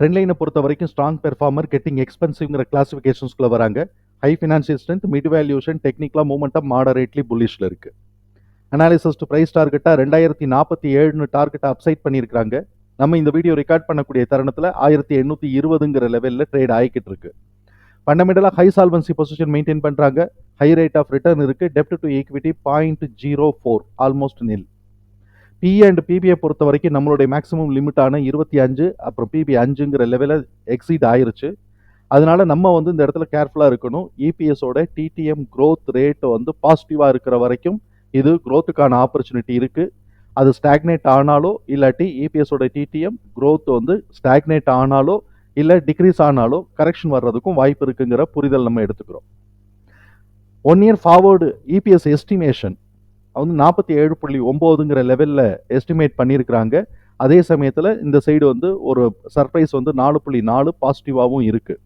ட்ரெண்ட்லைனை பொறுத்த வரைக்கும் strong performer getting எக்ஸ்பென்சிவ்ங்கிற கிளாஸிஃபிகேஷன்ஸ்குள்ளே வராங்க. High financial strength mid valuation டெக்னிக்கலாக மூமெண்ட்டாக மாடரேட்லி புல்லிஷில் இருக்குது அனாலிசிஸ் டு ப்ரைஸ் டார்கெட்டாக ரெண்டாயிரத்தி நாற்பத்தி ஏழுன்னு டார்கெட்டை அப்சைட் பண்ணியிருக்காங்க நம்ம இந்த வீடியோ ரெக்கார்ட் பண்ணக்கூடிய தருணத்தில் ஆயிரத்தி எண்ணூற்றி இருபதுங்கிற லெவலில் ட்ரேட் ஆகிக்கிட்டு இருக்கு. ஃபண்டமெண்டலாக ஹை சால்வன்சி பொசிஷன் மெயின்டைன் பண்ணுறாங்க ஹை ரேட் ஆஃப் ரிட்டர்ன் இருக்குது டெப்ட் to equity point zero four almost nil P and பிபியை பொறுத்த வரைக்கும் நம்மளுடைய மேக்ஸிமம் லிமிட்டான இருபத்தி அஞ்சு அப்புறம் பிபி அஞ்சுங்கிற லெவலில் எக்ஸீட் ஆயிருச்சு. அதனால நம்ம வந்து இந்த இடத்துல கேர்ஃபுல்லாக இருக்கணும். இபிஎஸோட டிடிஎம் க்ரோத் ரேட் வந்து பாசிட்டிவாக இருக்கிற வரைக்கும் இது க்ரோத்துக்கான ஆப்பர்ச்சுனிட்டி இருக்குது அது ஸ்டாக்னேட் ஆனாலோ இல்லாட்டி இபிஎஸோட டிடிஎம் க்ரோத் வந்து ஸ்டாக்னேட் ஆனாலோ இல்லை டிக்ரீஸ் ஆனாலோ கரெக்ஷன் வர்றதுக்கும் வாய்ப்பு இருக்குங்கிற புரிதல் நம்ம எடுத்துக்கிறோம். One year forward EPS estimation வந்து நாற்பத்தி ஏழு புள்ளி ஒம்போதுங்கிற லெவலில் எஸ்டிமேட் பண்ணியிருக்கிறாங்க. அதே சமயத்தில் இந்த சைடு வந்து ஒரு சர்ப்ரைஸ் வந்து நாலு புள்ளி நாலு பாசிட்டிவாகவும் இருக்குது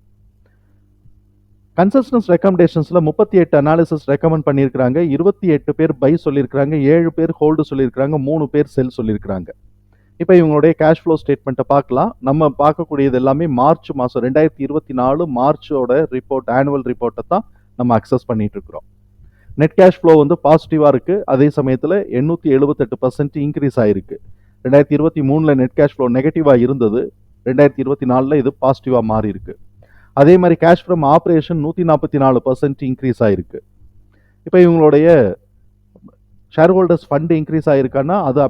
கன்சஸ்டன்ஸ் ரெக்கமெண்டேஷன்ஸில் முப்பத்தி எட்டு அனாலிசிஸ் ரெக்கமெண்ட் பண்ணியிருக்கிறாங்க. இருபத்தி எட்டு பேர் பை சொல்லியிருக்கிறாங்க. ஏழு பேர் ஹோல்டு சொல்லியிருக்கிறாங்க. மூணு பேர் செல் சொல்லியிருக்கிறாங்க. இப்போ இவங்களுடைய கேஷ் ஃப்ளோ ஸ்டேட்மெண்ட்டை பார்க்கலாம். நம்ம பார்க்கக்கூடியது எல்லாமே மார்ச் மாதம் ரெண்டாயிரத்தி இருபத்தி நாலு மார்ச்சோட ரிப்போர்ட் ஆனுவல் ரிப்போர்ட்டை தான் நம்ம அக்சஸ் பண்ணிகிட்டு இருக்கிறோம். நெட் கேஷ் ஃப்ளோ வந்து பாசிட்டிவாக இருக்குது அதே சமயத்தில் எண்ணூற்றி எழுபத்தெட்டு பர்சன்ட் இன்க்ரீஸ் ஆயிருக்கு. ரெண்டாயிரத்தி இருபத்தி மூணில் நெட் கேஷ் ஃப்ளோ நெகட்டிவாக இருந்தது. ரெண்டாயிரத்தி இருபத்தி நாலில் இது பாசிட்டிவாக மாறி இருக்கு அதே மாதிரி கேஷ் ஃப்ரம் ஆப்ரேஷன் நூற்றி நாற்பத்தி நாலு பர்சன்ட் இன்க்ரீஸ் ஆகிருக்கு இப்போ இவங்களுடைய ஷேர் ஹோல்டர்ஸ் ஃபண்டு இன்க்ரீஸ் ஆகிருக்கான்னா அது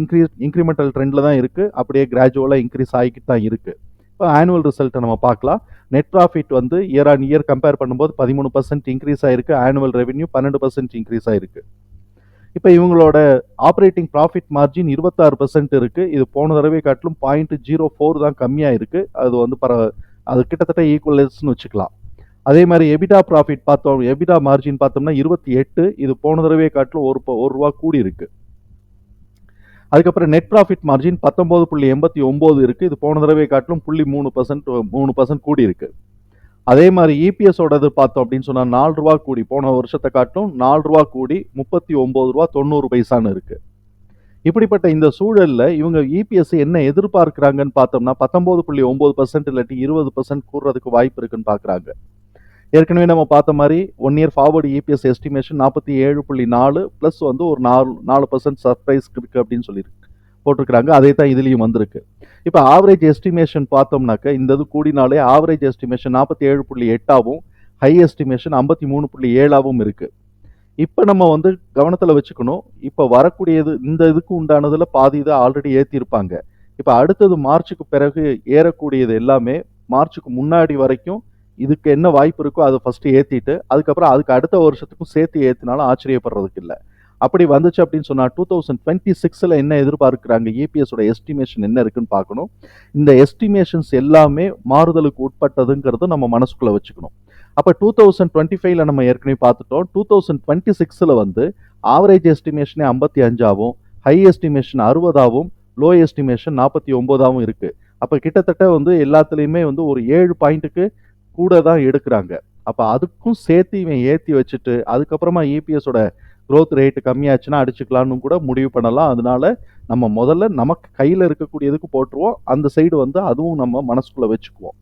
இன்க்ரீஸ் இன்க்ரிமெண்டல் ட்ரெண்டில் தான் இருக்குது அப்படியே கிராஜுவலாக இன்க்ரீஸ் ஆகிக்கிட்டு தான் இருக்குது இப்போ ஆனுவல் ரிசல்ட்டை நம்ம பார்க்கலாம். நெட் ப்ராஃபிட் வந்து இயர் ஆன் இயர் கம்பேர் பண்ணும்போது பதிமூணு பர்சன்ட் இன்க்ரீஸ் ஆயிருக்கு. ஆனுவல் ரெவென்யூ பன்னெண்டு பர்சன்ட் இன்க்ரீஸ் ஆயிருக்கு. இப்போ இவங்களோட ஆப்ரேட்டிங் ப்ராஃபிட் மார்ஜின் இருபத்தாறு பர்சன்ட் இருக்குது இது போன தடவை காட்டிலும் பாயிண்ட் ஜீரோ ஃபோர் தான் கம்மியாக இருக்குது அது வந்து பர அது கிட்டத்தட்ட ஈக்குவல்ஸ்னு வச்சுக்கலாம். அதே மாதிரி எபிடா ப்ராஃபிட் பார்த்தோம். எபிடா மார்ஜின் பார்த்தோம்னா இருபத்தி எட்டு. இது போன தடவை காட்டிலும் ஒரு ப- ஒரு ரூபா கூடி இருக்குது அதுக்கப்புறம் நெட் ப்ராஃபிட் மார்ஜின் பத்தொம்போது புள்ளி எண்பத்தி ஒம்பது இருக்குது இது போன தடவை காட்டிலும் புள்ளி மூணு பர்சன்ட் மூணு பர்சன்ட் கூடி இருக்கு. அதே மாதிரி இபிஎஸோடது பார்த்தோம் அப்படின்னு சொன்னால் நாலு ரூபா கூடி போன வருஷத்தை காட்டிலும் நாலு ரூபா கூடி முப்பத்தி ஒம்பது ரூபா தொண்ணூறு பைசான்னு இருக்குது இப்படிப்பட்ட இந்த சூழலில் இவங்க இபிஎஸ் என்ன எதிர்பார்க்குறாங்கன்னு பார்த்தோம்னா பத்தொம்போது புள்ளி ஒம்பது பர்சன்ட் இல்லாட்டி இருபது பர்சன்ட் கூடுறதுக்கு வாய்ப்பு இருக்குன்னு பார்க்குறாங்க. ஏற்கனவே நம்ம பார்த்த மாதிரி one year forward EPS estimation நாற்பத்தி ஏழு புள்ளி நாலு ப்ளஸ் வந்து ஒரு நாலு நாலு பர்சன்ட் சர்ப்ரைஸ் இருக்குது அப்படின்னு சொல்லி போட்டிருக்கிறாங்க. அதே தான் இதுலேயும் வந்திருக்கு. இப்போ ஆவரேஜ் எஸ்டிமேஷன் பார்த்தோம்னாக்க இந்த இது கூடினாலே ஆவரேஜ் எஸ்டிமேஷன் நாற்பத்தி ஏழு புள்ளி எட்டாவும் ஹை எஸ்டிமேஷன் ஐம்பத்தி மூணு புள்ளி ஏழாவும் இருக்குது இப்போ நம்ம வந்து கவனத்தில் வச்சுக்கணும். இப்போ வரக்கூடியது இந்த இதுக்கு உண்டானதில் பாதி இதை ஆல்ரெடி ஏற்றிருப்பாங்க இப்போ அடுத்தது மார்ச்சுக்கு பிறகு ஏறக்கூடியது எல்லாமே மார்ச்சுக்கு முன்னாடி வரைக்கும் இதுக்கு என்ன வாய்ப்பு இருக்கோ அதை ஃபஸ்ட்டு ஏற்றிட்டு அதுக்கப்புறம் அதுக்கு அடுத்த வருஷத்துக்கும் சேர்த்து ஏற்றினாலும் ஆச்சரியப்படுறதுக்கு இல்லை. அப்படி வந்துச்சு அப்படின்னு சொன்னால் டூ தௌசண்ட் டுவெண்ட்டி சிக்ஸில் என்ன எதிர்பார்க்குறாங்க? ஏபிஎஸோட எஸ்டிமேஷன் என்ன இருக்குன்னு பார்க்கணும். இந்த எஸ்டிமேஷன்ஸ் எல்லாமே மாறுதலுக்கு உட்பட்டதுங்கிறத நம்ம மனசுக்குள்ளே வச்சுக்கணும். அப்போ டூ தௌசண்ட் டுவெண்ட்டி ஃபைவ்ல நம்ம ஏற்கனவே பார்த்துட்டோம். டூ தௌசண்ட் டுவெண்ட்டி சிக்ஸில் வந்து ஆவரேஜ் எஸ்டிமேஷனே ஐம்பத்தி அஞ்சாவும் ஹை எஸ்டிமேஷன் அறுபதாவும் லோ எஸ்டிமேஷன் நாற்பத்தி ஒம்போதாகவும் இருக்குது அப்போ கிட்டத்தட்ட வந்து எல்லாத்துலேயுமே வந்து ஒரு ஏழு பாயிண்ட்டுக்கு கூட தான் எடுக்கிறாங்க. அப்போ அதுக்கும் சேர்த்து இவன் ஏற்றி வச்சுட்டு அதுக்கப்புறமா இபிஎஸோட க்ரோத் ரேட் கம்மியாச்சுன்னா அடிச்சுக்கலான்னு கூட முடிவு பண்ணலாம். அதனால நம்ம முதல்ல நமக்கு கையில் இருக்கக்கூடியதுக்கு போட்டுருவோம். அந்த சைடு வந்து அதுவும் நம்ம மனசுக்குள்ளே வச்சுக்குவோம்.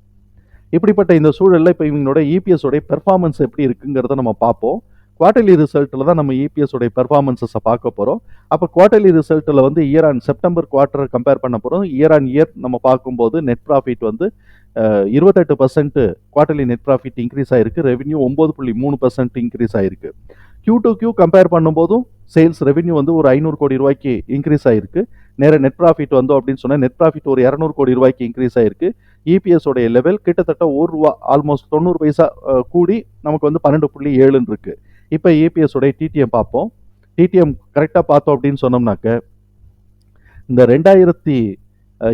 இப்படிப்பட்ட இந்த சூழலில் இப்போ இவங்களோட இபிஎஸோடைய பெர்ஃபார்மன்ஸ் எப்படி இருக்குங்கிறத நம்ம பார்ப்போம். குவார்டர்லி ரிசல்ட்டில் தான் நம்ம இபிஎஸோடைய பெர்ஃபார்மன்ஸஸை பார்க்க போகிறோம் அப்போ குவார்டர்லி ரிசல்ட்டில் வந்து year on September quarter compare பண்ண போகிறோம் இயர் ஆன் இயர் நம்ம பார்க்கும்போது நெட் ப்ராஃபிட் வந்து இருபத்தெட்டு percent quarterly net profit increase ஆயிருக்கு. ரெவென்யூ ஒம்பது புள்ளி மூணு பர்சன்ட் இன்க்ரீஸ் ஆயிருக்கு. கியூ டு கியூ கம்பேர் பண்ணும்போதும் சேல்ஸ் ரெவென்யூ வந்து ஒரு ஐநூறு கோடி ரூபாய்க்கு இன்க்ரீஸ் ஆயிருக்கு. நேர நெட் ப்ராஃபிட் வந்தோம் அப்படின்னு சொன்னால் நெட் ப்ராஃபிட் ஒரு இரநூறு கோடி ரூபாய்க்கு இன்க்ரீஸ் ஆயிருக்கு. இபிஎஸ் உடைய லெவல் கிட்டத்தட்ட ஒரு ரூபா ஆல்மோஸ்ட் தொண்ணூறு பைசா கூடி நமக்கு வந்து பன்னெண்டு புள்ளி ஏழுன்னு இருக்கு. இப்போ இபிஎஸ் உடைய டிடிஎம் பார்ப்போம். டிடிஎம் கரெக்டாக பார்த்தோம் அப்படின்னு சொன்னோம்னாக்க இந்த ரெண்டாயிரத்தி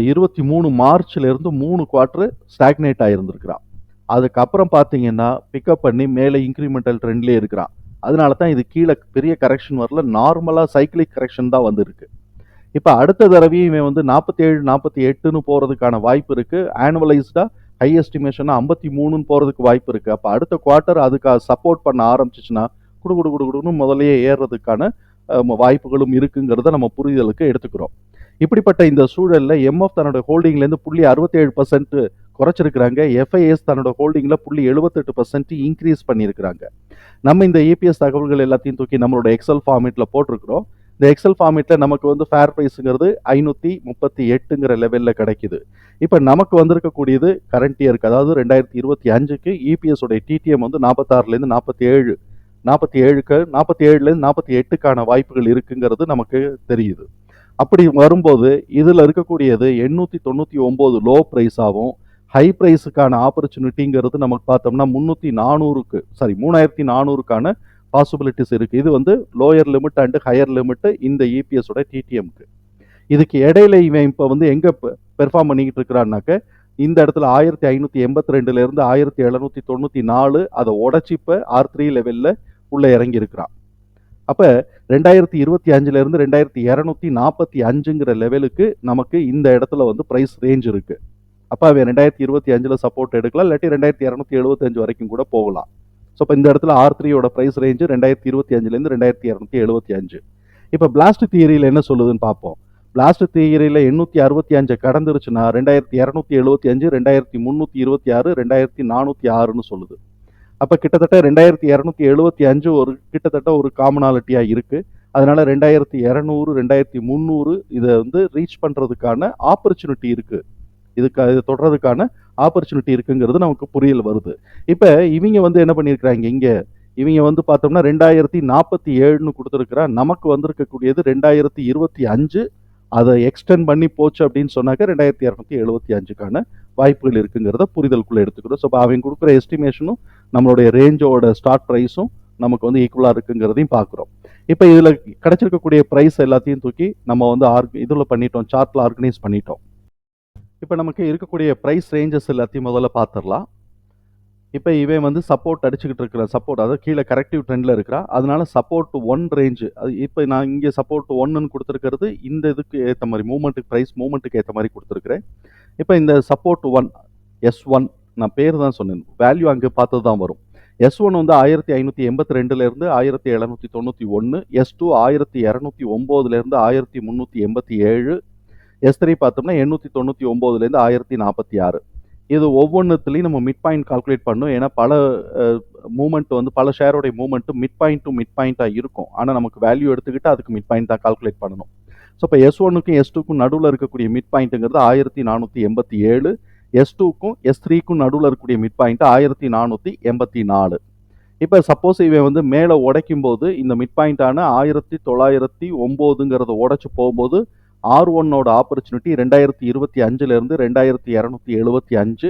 இருபத்தி மூணு மார்ச்லேருந்து மூணு குவார்ட்ரு ஸ்டாக்னேட் ஆகியிருந்திருக்கிறான் அதுக்கப்புறம் பார்த்தீங்கன்னா பிக்கப் பண்ணி மேலே இன்க்ரிமெண்டல் ட்ரெண்ட்லேயே இருக்கிறான். அதனால தான் இது கீழே பெரிய கரெக்ஷன் வரல நார்மலாக சைக்கிளிக் கரெக்ஷன் தான் வந்திருக்கு. இப்போ அடுத்த தடவையும் இவன் வந்து நாற்பத்தி ஏழு நாற்பத்தி எட்டுன்னு போகிறதுக்கான வாய்ப்பு இருக்குது ஆனுவலைஸ்டாக ஹை எஸ்டிமேஷனாக ஐம்பத்தி மூணுன்னு போகிறதுக்கு வாய்ப்பு இருக்குது அப்போ அடுத்த குவார்ட்டர் அதுக்கு சப்போர்ட் பண்ண ஆரம்பிச்சிச்சுன்னா குடு குடு குடு குடுன்னு முதலையே ஏறுறதுக்கான வாய்ப்புகளும் இருக்குங்கிறத நம்ம புரிதலுக்கு எடுத்துக்கிறோம். இப்படிப்பட்ட இந்த சூழலில் எம்எஃப் தன்னோட ஹோல்டிங்லேருந்து புள்ளி அறுபத்தேழு பர்சன்ட் குறைச்சிருக்கிறாங்க. எஃப்ஐஎஸ் தன்னோட ஹோல்டிங்கில் புள்ளி எழுபத்தெட்டு பர்சன்ட் இன்க்ரீஸ் பண்ணியிருக்கிறாங்க. நம்ம இந்த இபிஎஸ் தகவல்கள் எல்லாத்தையும் தூக்கி நம்மளோட எக்ஸல் ஃபார்மேட்டில் போட்டிருக்கிறோம். இந்த எக்ஸல் ஃபார்மேட்டில் நமக்கு வந்து ஃபேர் ப்ரைஸுங்கிறது ஐநூற்றி முப்பத்தி எட்டுங்கிற லெவலில் கிடைக்குது. இப்போ நமக்கு வந்திருக்கக்கூடியது கரண்ட் இயருக்கு அதாவது ரெண்டாயிரத்தி இருபத்தி அஞ்சுக்கு இபிஎஸ் உடைய டிடிஎம் வந்து நாற்பத்தாறுலேருந்து நாற்பத்தி ஏழு நாற்பத்தி ஏழுக்கு நாற்பத்தி ஏழுலேருந்து நாற்பத்தி எட்டுக்கான வாய்ப்புகள் இருக்குங்கிறது நமக்கு தெரியுது. அப்படி வரும்போது இதில் இருக்கக்கூடியது எண்ணூற்றி தொண்ணூற்றி ஒம்பது லோ ப்ரைஸாகவும் ஹை ப்ரைஸுக்கான ஆப்பர்ச்சுனிட்டிங்கிறது நமக்கு பார்த்தோம்னா முந்நூற்றி நானூறுக்கு சாரி மூணாயிரத்தி நானூறுக்கான பாசிபிலிட்டிஸ் இருக்குது இது வந்து lower limit and higher limit இந்த இபிஎஸோட டிடிஎம்க்கு இதுக்கு இடையில இவன் இப்போ வந்து எங்கே பெர்ஃபார்ம் பண்ணிக்கிட்டு இருக்கிறான்னாக்க இந்த இடத்துல ஆயிரத்தி ஐநூற்றி எண்பத்தி ரெண்டுலேருந்து ஆயிரத்தி எழுநூற்றி தொண்ணூற்றி நாலு அதை உடச்சி இப்போ ஆர் த்ரீ லெவலில் உள்ளே இறங்கி இருக்கிறான். அப்போ ரெண்டாயிரத்தி இருபத்தி அஞ்சுலேருந்து ரெண்டாயிரத்தி இரநூத்தி நாற்பத்தி அஞ்சுங்கிற லெவலுக்கு நமக்கு இந்த இடத்துல வந்து ப்ரைஸ் ரேஞ்ச் இருக்குது அப்போ அவன் ரெண்டாயிரத்தி இருபத்தி அஞ்சில் சப்போர்ட் எடுக்கலாம் இல்லாட்டி ரெண்டாயிரத்தி இரநூத்தி எழுபத்தஞ்சு வரைக்கும் கூட போகலாம். ஸோ இப்போ இந்த இடத்துல ஆர் த்ரீயோட ப்ரைஸ் ரேஞ்சு ரெண்டாயிரத்தி இருபத்தி அஞ்சுலேருந்து ரெண்டாயிரத்தி இரநூத்தி எழுபத்தி அஞ்சு. இப்போ பிளாஸ்ட் தியரியில் என்ன சொல்லுதுன்னு பார்ப்போம். பிளாஸ்ட் தியரியில் எண்ணூற்றி அறுபத்தி அஞ்சு கடந்துருச்சுன்னா ரெண்டாயிரத்தி இரநூத்தி எழுபத்தி அஞ்சு ரெண்டாயிரத்தி முந்நூற்றி இருபத்தி ஆறு ரெண்டாயிரத்தி நானூற்றி ஆறுன்னு சொல்லுது. அப்போ கிட்டத்தட்ட ரெண்டாயிரத்தி இரநூத்தி எழுபத்தி அஞ்சு ஒரு கிட்டத்தட்ட ஒரு காமனாலிட்டியாக இருக்குது அதனால் ரெண்டாயிரத்தி இரநூறு ரெண்டாயிரத்தி முந்நூறு இதை வந்து ரீச் பண்ணுறதுக்கான ஆப்பர்ச்சுனிட்டி இருக்குது இதுக்கு இதை தொடர்றதுக்கான ஆப்பர்ச்சுனிட்டி இருக்குங்கிறது நமக்கு புரியல் வருது. இப்போ இவங்க வந்து என்ன பண்ணியிருக்கிறாங்க இங்கே? இவங்க வந்து பார்த்தோம்னா ரெண்டாயிரத்தி நாற்பத்தி ஏழுன்னு கொடுத்துருக்குறா. நமக்கு வந்திருக்கக்கூடியது ரெண்டாயிரத்தி இருபத்தி அஞ்சு. அதை எக்ஸ்டெண்ட் பண்ணி போச்சு அப்படின்னு சொன்னாக்க ரெண்டாயிரத்தி இரநூத்தி எழுபத்தி அஞ்சுக்கான வாய்ப்புகள் இருக்குங்கிறத புரிதலுக்குள்ளே எடுத்துக்கிறோம் ஸோ அவங்க கொடுக்குற எஸ்டிமேஷனும் நம்மளுடைய ரேஞ்சோட ஸ்டார்ட் ப்ரைஸும் நமக்கு வந்து ஈக்குவலாக இருக்குங்கிறதையும் பார்க்குறோம். இப்போ இதில் கிடச்சிருக்கக்கூடிய ப்ரைஸ் எல்லாத்தையும் தூக்கி நம்ம வந்து ஆர்க் இதில் பண்ணிட்டோம் சார்ட்டில் ஆர்கனைஸ் பண்ணிட்டோம். இப்போ நமக்கு இருக்கக்கூடிய ப்ரைஸ் ரேஞ்சஸ் எல்லாத்தையும் முதல்ல பார்த்துடலாம். இப்போ இவன் வந்து சப்போர்ட் அடிச்சுக்கிட்டு இருக்கிற சப்போர்ட் அதாவது கீழே கரெக்டிவ் ட்ரெண்டில் இருக்கிறான் அதனால சப்போர்ட் ஒன் ரேஞ்சு அது இப்போ நான் இங்கே சப்போர்ட் ஒன்னுன்னு கொடுத்துருக்கிறது இந்த இதுக்கு ஏற்ற மாதிரி மூமெண்ட்டுக்கு ப்ரைஸ் மூமெண்ட்டுக்கு ஏற்ற மாதிரி கொடுத்துருக்குறேன். இப்போ இந்த சப்போர்ட் ஒன் எஸ் ஒன் நான் பேர் தான் சொன்னேன். வேல்யூ அங்கே பார்த்தது தான் வரும். எஸ் ஒன் வந்து ஆயிரத்தி ஐநூற்றி எண்பத்தி ரெண்டுலேருந்து ஆயிரத்தி எழுநூற்றி தொண்ணூற்றி ஒன்று எஸ் டூ ஆயிரத்தி இரநூத்தி ஒம்போதுலேருந்து ஆயிரத்தி முந்நூற்றி எண்பத்தி ஏழு எஸ் த்ரீ பார்த்தோம்னா எண்ணூற்றி தொண்ணூற்றி ஒம்போதுலேருந்து ஆயிரத்தி நாற்பத்தி ஆறு. இது ஒவ்வொன்றுத்துலேயும் நம்ம மிட் பாயிண்ட் கால்குலேட் பண்ணணும் ஏன்னா பல மூமெண்ட் வந்து பல ஷேரோடைய moment mid point to mid பாயிண்ட்டாக இருக்கும். ஆனால் நமக்கு வேல்யூ எடுத்துக்கிட்டு அதுக்கு மிட் பாயிண்ட் தான் கால்குலேட் பண்ணணும். ஸோ இப்போ எஸ் ஒன்னுக்கும் எஸ் டூக்கும் நடுவில் இருக்கக்கூடிய மிட் பாயிண்ட்டுங்கிறது ஆயிரத்தி நானூற்றி எண்பத்தி ஏழு. எஸ் டூக்கும் எஸ் த்ரீக்கும் நடுவில் இருக்கக்கூடிய மிட் பாயிண்ட்டு ஆயிரத்தி நானூற்றி எண்பத்தி நாலு. இப்போ சப்போஸ் இவன் வந்து மேலே உடைக்கும் போது இந்த மிட் பாயிண்ட்டான ஆயிரத்தி தொள்ளாயிரத்தி ஒம்போதுங்கிறத உடைச்சு போகும்போது ஆர் ஒன்னோட ஆப்பர்ச்சுனிட்டி ரெண்டாயிரத்தி இருபத்தி அஞ்சுலேருந்து ரெண்டாயிரத்தி இரநூத்தி எழுபத்தி அஞ்சு.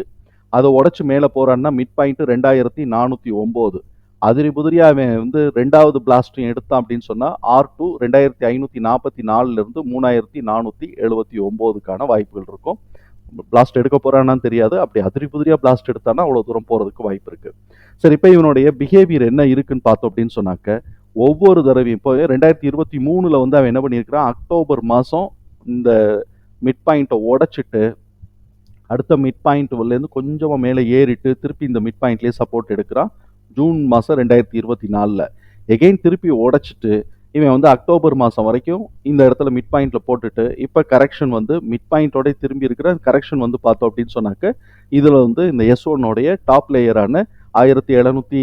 அதை உடச்சி மேலே போகிறான்னா மிட் பாயிண்ட்டு ரெண்டாயிரத்தி நானூற்றி ஒம்பது. அதிரி புதிரியாக அவன் வந்து ரெண்டாவது பிளாஸ்ட்டும் எடுத்தான் அப்படின்னு சொன்னால் ஆர் டூ ரெண்டாயிரத்தி ஐநூற்றி நாற்பத்தி நாலுலேருந்து மூணாயிரத்தி நானூற்றி எழுபத்தி ஒம்போதுக்கான வாய்ப்புகள் இருக்கும். பிளாஸ்ட் எடுக்க போகிறான்னு தெரியாது. அப்படி அதிரி புதிரியாக பிளாஸ்ட் எடுத்தானா அவ்வளோ தூரம் போகிறதுக்கு வாய்ப்பு இருக்குது சரி இப்போ இவனுடைய பிஹேவியர் என்ன இருக்குன்னு பார்த்தோம் அப்படின்னு சொன்னாக்க ஒவ்வொரு தடவையும் இப்போ ரெண்டாயிரத்தி இருபத்தி மூணில் வந்து அவன் என்ன பண்ணியிருக்கிறான்? அக்டோபர் மாதம் இந்த மிட் பாயிண்ட்டை உடைச்சிட்டு அடுத்த மிட் பாயிண்ட்லேருந்து கொஞ்சமாக மேலே ஏறிட்டு திருப்பி இந்த மிட் பாயிண்ட்லேயே சப்போர்ட் எடுக்கிறான். ஜூன் மாதம் ரெண்டாயிரத்தி இருபத்தி நாலில். எகெயின் திருப்பி உடைச்சிட்டு இவன் வந்து அக்டோபர் மாதம் வரைக்கும் இந்த இடத்துல மிட் பாயிண்டில் போட்டுட்டு இப்போ கரெக்ஷன் வந்து மிட் பாயிண்டோட திரும்பி இருக்கிற கரெக்ஷன் வந்து பார்த்தோம் அப்படின்னு சொன்னாக்க இதில் வந்து இந்த எஸ் ஒன்னோடைய டாப் லேயரான ஆயிரத்தி எழுநூற்றி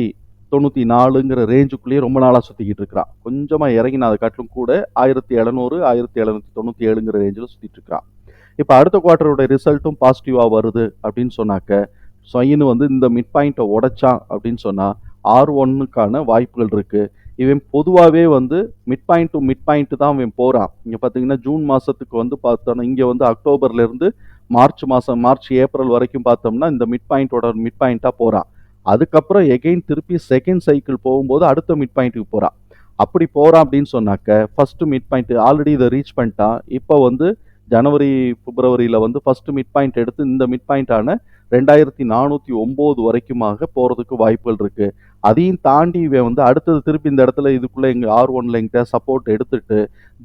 தொண்ணூற்றி நாலுங்கிற ரேஞ்சுக்குள்ளேயே ரொம்ப நாளாக சுற்றிக்கிட்டு இருக்கிறான். கொஞ்சமாக இறங்கின அதை காட்டிலும் கூட ஆயிரத்தி எழுநூறு ஆயிரத்தி எழுநூற்றி தொண்ணூற்றி ஏழுங்கிற ரேஞ்சில் சுற்றிட்டு இருக்கிறான். இப்போ அடுத்த குவார்ட்டரோட ரிசல்ட்டும் பாசிட்டிவாக வருது அப்படின்னு சொன்னாக்க சொயின்னு வந்து இந்த மிட் பாயிண்ட்டை உடைச்சான் அப்படின்னு சொன்னால் ஆர் ஒன்னுக்கான வாய்ப்புகள் இருக்குது இவன் பொதுவாகவே வந்து mid point to mid point தான் இவன் போகிறான் இங்கே பார்த்தீங்கன்னா ஜூன் மாதத்துக்கு வந்து பார்த்தோன்னா இங்கே வந்து அக்டோபர்லேருந்து மார்ச் மாதம் மார்ச் ஏப்ரல் வரைக்கும் பார்த்தோம்னா இந்த மிட் பாயிண்ட்டோட மிட் பாயிண்ட்டாக போகிறான் அதுக்கப்புறம் எகெயின் திருப்பி செகண்ட் சைக்கிள் போகும்போது அடுத்த மிட் பாயிண்ட்டுக்கு போகிறான் அப்படி போகிறான் அப்படின்னு சொன்னாக்க ஃபஸ்ட்டு மிட் பாயிண்ட் ஆல்ரெடி இதை ரீச் பண்ணிட்டான் இப்போ வந்து ஜனவரி பிப்ரவரியில் வந்து ஃபஸ்ட்டு மிட் பாயிண்ட் எடுத்து இந்த மிட் பாயிண்டான ரெண்டாயிரத்தி நானூற்றி ஒம்பது வரைக்குமாக போகிறதுக்கு வாய்ப்புகள் இருக்குது அதையும் தாண்டி இவன் வந்து அடுத்தது திருப்பி இந்த இடத்துல இதுக்குள்ளே எங்கள் ஆர் ஒன்ல எங்கிட்ட சப்போர்ட் எடுத்துட்டு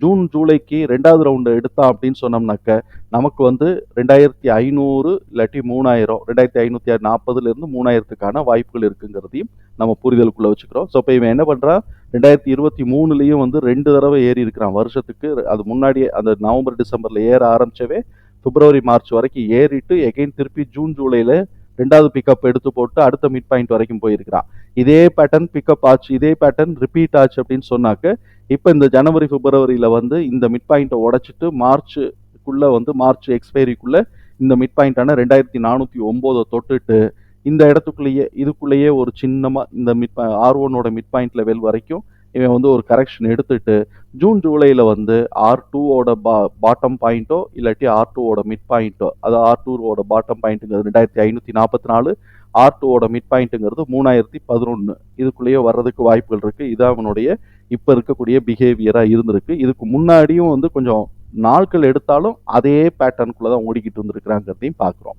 ஜூன் ஜூலைக்கு ரெண்டாவது ரவுண்டு எடுத்தான் அப்படின்னு சொன்னோம்னாக்க நமக்கு வந்து ரெண்டாயிரத்தி ஐநூறு இல்லாட்டி மூணாயிரம் ரெண்டாயிரத்தி ஐநூற்றி நாற்பதுலேருந்து மூணாயிரத்துக்கான வாய்ப்புகள் இருக்குங்கிறதையும் நம்ம புரிதலுக்குள்ளே வச்சுக்கிறோம். ஸோ இப்போ இவன் என்ன பண்ணுறான் ரெண்டாயிரத்தி இருபத்தி மூணுலேயும் வந்து ரெண்டு தடவை ஏறி இருக்கிறான் வருஷத்துக்கு. அது முன்னாடியே அந்த நவம்பர் டிசம்பரில் ஏற ஆரம்பிச்சவே பிப்ரவரி மார்ச் வரைக்கும் ஏறிட்டு எகைன் திருப்பி ஜூன் ஜூலையில் ரெண்டாவது பிக்கப் எடுத்து போட்டு அடுத்த மிட் பாயிண்ட் வரைக்கும் போயிருக்கிறான். இதே பேட்டர்ன் பிக்கப் ஆச்சு இதே பேட்டர்ன் ரிப்பீட் ஆச்சு அப்படின்னு சொன்னாக்க இப்போ இந்த ஜனவரி பிப்ரவரியில் வந்து இந்த மிட் பாயிண்ட்டை உடைச்சிட்டு மார்ச்சுக்குள்ளே வந்து மார்ச் எக்ஸ்பைரிக்குள்ளே இந்த மிட் பாயிண்டான ரெண்டாயிரத்தி நானூற்றி ஒம்போதை தொட்டுட்டு இந்த இடத்துக்குள்ளேயே இதுக்குள்ளேயே ஒரு சின்னமாக இந்த மிட் ஆர் ஒன்னோட மிட் பாயிண்ட் லெவல் வரைக்கும் இவன் வந்து ஒரு கரெக்ஷன் எடுத்துட்டு ஜூன் ஜூலையில் வந்து ஆர் டூவோட பா பாட்டம் பாயிண்ட்டோ இல்லாட்டி ஆர் டூவோட மிட் பாயிண்ட்டோ அது ஆர் டூவோட பாட்டம் பாயிண்ட்டுங்கிறது ரெண்டாயிரத்தி ஐநூற்றி நாற்பத்தி நாலு ஆர் டூவோட மிட் பாயிண்ட்டுங்கிறது மூணாயிரத்தி பதினொன்று இதுக்குள்ளேயே வர்றதுக்கு வாய்ப்புகள் இருக்குது இது அவனுடைய இப்போ இருக்கக்கூடிய பிஹேவியராக இருந்திருக்கு. இதுக்கு முன்னாடியும் வந்து கொஞ்சம் நாட்கள் எடுத்தாலும் அதே பேட்டர்னுக்குள்ளே தான் ஓடிக்கிட்டு இருந்திருக்கிறாங்கிறதையும் பார்க்குறோம்.